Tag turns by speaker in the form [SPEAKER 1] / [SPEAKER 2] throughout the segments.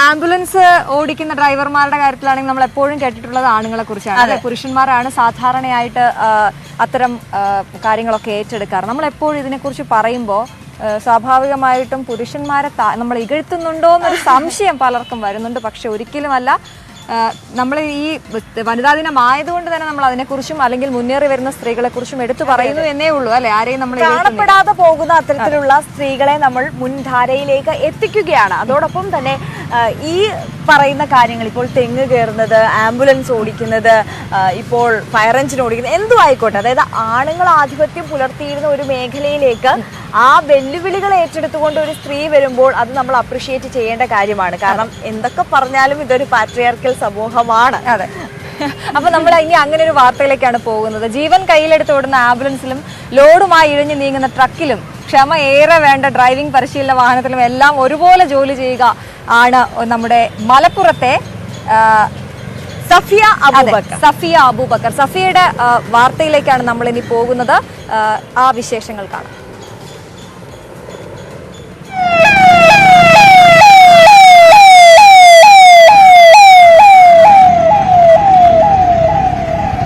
[SPEAKER 1] Ambulance ഓടിക്കുന്ന ഡ്രൈവർമാരുടെ കാര്യത്തിലാണെങ്കിൽ നമ്മൾ എപ്പോഴും കേട്ടിട്ടുള്ളത് ആണുങ്ങളെ കുറിച്ചാണ്. പുരുഷന്മാരാണ് സാധാരണയായിട്ട് അത്തരം കാര്യങ്ങളൊക്കെ ഏറ്റെടുക്കാറ്. നമ്മൾ എപ്പോഴും ഇതിനെക്കുറിച്ച് പറയുമ്പോൾ സ്വാഭാവികമായിട്ടും പുരുഷന്മാരെ നമ്മൾ ഇകഴ്ത്തുന്നുണ്ടോ എന്നൊരു സംശയം പലർക്കും വരുന്നുണ്ട്. പക്ഷെ ഒരിക്കലുമല്ല നമ്മൾ ഈ വനിതാ ദിനം ആയതുകൊണ്ട് തന്നെ നമ്മൾ അതിനെക്കുറിച്ചും അല്ലെങ്കിൽ മുന്നേറി വരുന്ന സ്ത്രീകളെക്കുറിച്ചും എടുത്തു പറയുന്നു എന്നേ ഉള്ളൂ അല്ലെ ആരെയും നമ്മൾ.
[SPEAKER 2] കാണപ്പെടാതെ പോകുന്ന അത്തരത്തിലുള്ള സ്ത്രീകളെ നമ്മൾ മുൻധാരയിലേക്ക് എത്തിക്കുകയാണ് അതോടൊപ്പം തന്നെ ഈ പറയുന്ന കാര്യങ്ങൾ ഇപ്പോൾ തെങ്ങ് കയറുന്നത് ആംബുലൻസ് ഓടിക്കുന്നത് ഇപ്പോൾ ഫയർ എഞ്ചിൻ ഓടിക്കുന്നത് എന്തും ആയിക്കോട്ടെ. അതായത് ആണുങ്ങൾ ആധിപത്യം പുലർത്തിയിരുന്ന ഒരു മേഖലയിലേക്ക് ആ വെല്ലുവിളികൾ ഏറ്റെടുത്തുകൊണ്ട് ഒരു സ്ത്രീ വരുമ്പോൾ അത് നമ്മൾ അപ്രിഷിയേറ്റ് ചെയ്യേണ്ട കാര്യമാണ്. കാരണം എന്തൊക്കെ പറഞ്ഞാലും ഇതൊരു പാട്രിയാർക്കൽ സമൂഹമാണ്.
[SPEAKER 1] അതെ. അപ്പൊ നമ്മൾ ഇനി അങ്ങനെ ഒരു വാർത്തയിലേക്കാണ് പോകുന്നത്. ജീവൻ കയ്യിലെടുത്ത് ഓടുന്ന ആംബുലൻസിലും ലോഡുമായി ഇഴഞ്ഞു നീങ്ങുന്ന ട്രക്കിലും ക്ഷമ ഏറെ വേണ്ട ഡ്രൈവിംഗ് പരിശീലന വാഹനത്തിലും എല്ലാം ഒരുപോലെ ജോലി ചെയ്യുക ആണ് നമ്മുടെ മലപ്പുറത്തെ
[SPEAKER 2] സഫിയ അബൂബക്കർ.
[SPEAKER 1] സഫിയ അബൂബക്കർ. സഫിയയുടെ വാർത്തയിലേക്കാണ് നമ്മൾ ഇനി പോകുന്നത്. ആ, ആ വിശേഷങ്ങൾ കാണാം.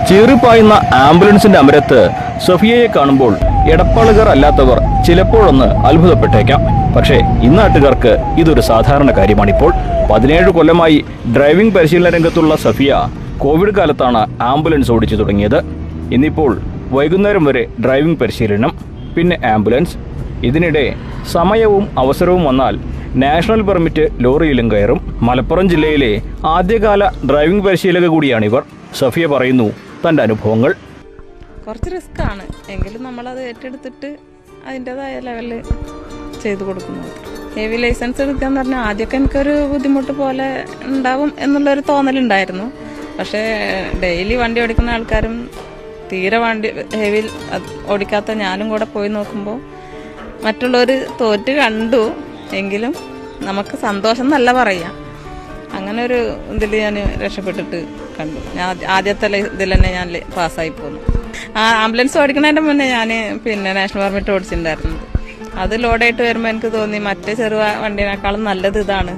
[SPEAKER 3] ചീറിപ്പായുന്ന ആംബുലൻസിന്റെ അമരത്ത് സഫിയയെ കാണുമ്പോൾ എടപ്പാളുകാർ അല്ലാത്തവർ ചിലപ്പോഴൊന്ന് അത്ഭുതപ്പെട്ടേക്കാം. പക്ഷേ ഇന്നാട്ടുകാർക്ക് ഇതൊരു സാധാരണ കാര്യമാണിപ്പോൾ. പതിനേഴ് കൊല്ലമായി ഡ്രൈവിംഗ് പരിശീലന രംഗത്തുള്ള സഫിയ കോവിഡ് കാലത്താണ് ആംബുലൻസ് ഓടിച്ചു തുടങ്ങിയത്. ഇന്നിപ്പോൾ വൈകുന്നേരം വരെ ഡ്രൈവിംഗ് പരിശീലനം പിന്നെ ആംബുലൻസ്. ഇതിനിടെ സമയവും അവസരവും വന്നാൽ നാഷണൽ പെർമിറ്റ് ലോറിയിലും കയറും. മലപ്പുറം ജില്ലയിലെ ആദ്യകാല ഡ്രൈവിംഗ് പരിശീലക കൂടിയാണിവർ. സഫിയ പറയുന്നു തന്റെ അനുഭവങ്ങൾ.
[SPEAKER 4] കുറച്ച് റിസ്ക് ആണ്. എങ്കിലും നമ്മളത് ഏറ്റെടുത്തിട്ട് അതിന്റെതായ ലെവലിൽ ചെയ്തു കൊടുക്കുന്നത്. ഹെവി ലൈസൻസ് എടുക്കുക എന്ന് പറഞ്ഞാൽ ആദ്യമൊക്കെ എനിക്കൊരു ബുദ്ധിമുട്ട് പോലെ ഉണ്ടാവും എന്നുള്ളൊരു തോന്നലുണ്ടായിരുന്നു. പക്ഷേ ഡെയിലി വണ്ടി ഓടിക്കുന്ന ആൾക്കാരും തീരെ വണ്ടി ഹെവി ഓടിക്കാത്ത ഞാനും കൂടെ പോയി നോക്കുമ്പോൾ മറ്റുള്ളവർ തോറ്റ് കണ്ടു എങ്കിലും നമുക്ക് സന്തോഷം എന്നല്ല പറയാം. അങ്ങനെ ഒരു ഇതിൽ ഞാൻ രക്ഷപ്പെട്ടിട്ട് കണ്ടു. ഞാൻ ആദ്യത്തെ ഇതിൽ തന്നെ ഞാൻ പാസ്സായി പോന്നു. ആ ആംബുലൻസ് ഓടിക്കുന്നതിന്റെ മുന്നേ ഞാൻ പിന്നെ നാഷണൽ പെർമിറ്റ് ഓടിച്ചിട്ടുണ്ടായിരുന്നത്. അത് ലോഡായിട്ട് വരുമ്പോൾ എനിക്ക് തോന്നി മറ്റേ ചെറു വണ്ടിനേക്കാളും നല്ലത് ഇതാണ്.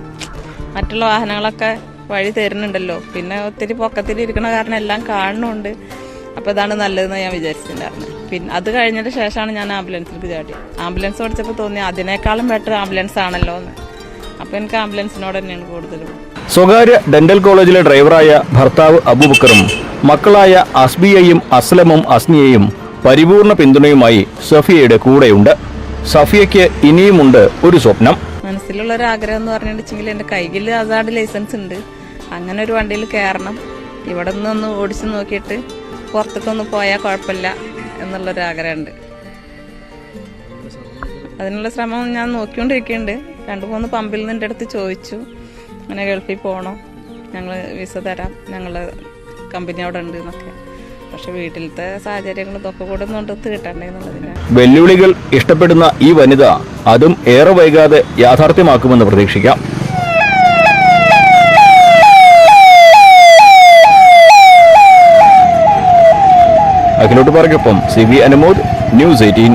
[SPEAKER 4] മറ്റുള്ള വാഹനങ്ങളൊക്കെ വഴി തരുന്നുണ്ടല്ലോ. പിന്നെ ഒത്തിരി പൊക്കത്തിൽ ഇരിക്കണ കാരണം എല്ലാം കാണുന്നുണ്ട് അപ്പോൾ ഇതാണ് നല്ലതെന്ന് ഞാൻ വിചാരിച്ചിട്ടുണ്ടായിരുന്നു. പിന്നെ അത് കഴിഞ്ഞതിന് ശേഷമാണ് ഞാൻ ആംബുലൻസിലേക്ക് ചാടി. ആംബുലൻസ് ഓടിച്ചപ്പോൾ തോന്നി അതിനേക്കാളും ബെറ്റർ ആംബുലൻസ് ആണല്ലോ എന്ന്. അപ്പോൾ എനിക്ക് ആംബുലൻസിനോട് തന്നെയാണ് കൂടുതലും.
[SPEAKER 3] സ്വകാര്യ ഡെന്റൽ കോളേജിലെ ഡ്രൈവറായ ഭർത്താവ് അബൂബക്കറും മക്കളായ അസ്ബിയയും അസ്ലമും അസ്നിയയും പരിപൂർണ പിന്തുണയുമായി സഫിയയുടെ കൂടെയുണ്ട്. സഫിയയ്ക്ക് ഇനിയുമുണ്ട് ഒരു സ്വപ്നം.
[SPEAKER 4] മനസ്സിലുള്ള ഒരു ആഗ്രഹം എന്ന് പറഞ്ഞിട്ടുണ്ടെങ്കിൽ എന്റെ കയ്യിൽ അസാഡ് ലൈസൻസ് ഉണ്ട്. അങ്ങനെ ഒരു വണ്ടിയിൽ കയറണം. ഇവിടെ നിന്നൊന്ന് ഓടിച്ചു നോക്കിയിട്ട് പുറത്തേക്കൊന്ന് പോയാൽ കുഴപ്പമില്ല എന്നുള്ളൊരു ആഗ്രഹമുണ്ട് അതിനുള്ള ശ്രമം ഞാൻ നോക്കിക്കൊണ്ടിരിക്കുന്നുണ്ട്. രണ്ടു മൂന്ന് പമ്പിൽ നിന്ന് എന്റെ അടുത്ത് ചോദിച്ചു. അങ്ങനെ ഗൾഫിൽ പോകണോ? ഞങ്ങൾ വിസ തരാം. ഞങ്ങൾ കമ്പനി അവിടെ ഉണ്ട് എന്നൊക്കെ. പക്ഷെ വീട്ടിലത്തെ സാഹചര്യങ്ങൾ ഇതൊക്കെ കൂടെ ഒന്നുകൊണ്ട് കിട്ടണ്ടേ
[SPEAKER 3] വെല്ലുവിളികൾ ഇഷ്ടപ്പെടുന്ന ഈ വനിത അതും ഏറെ വൈകാതെ യാഥാർത്ഥ്യമാക്കുമെന്ന് പ്രതീക്ഷിക്കാം. അഖിലോട്ട് പറക്കൊപ്പം C V Anumod News Eighteen.